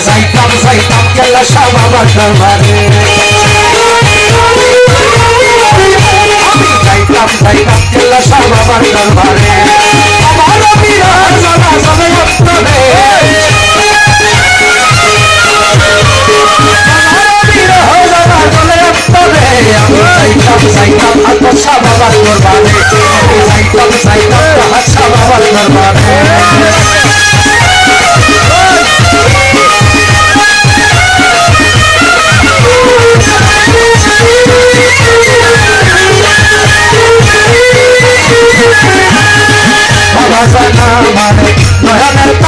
যাইতাম যাইতাম গেল সব আমার দরবারে বাসনা মানে নয়নের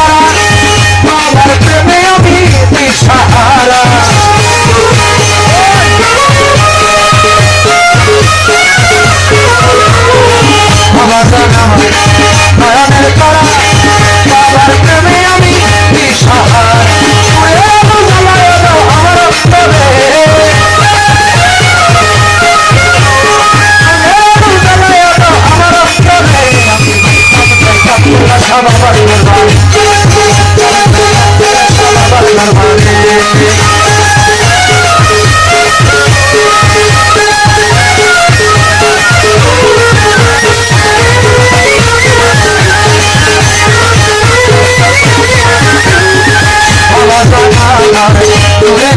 তোরে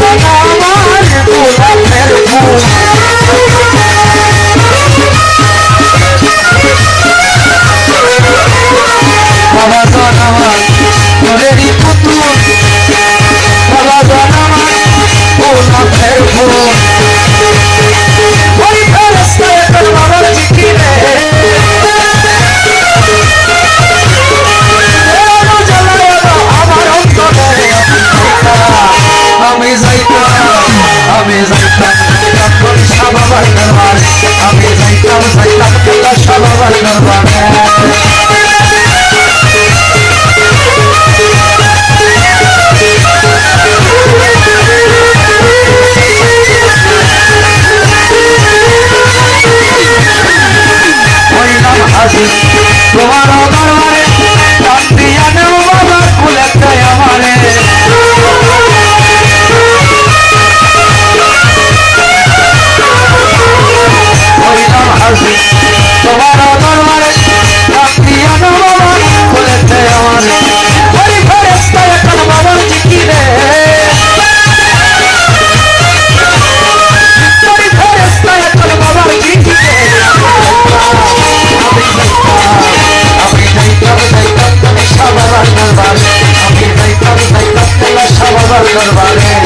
কথা আমার তোরা ফের Let's.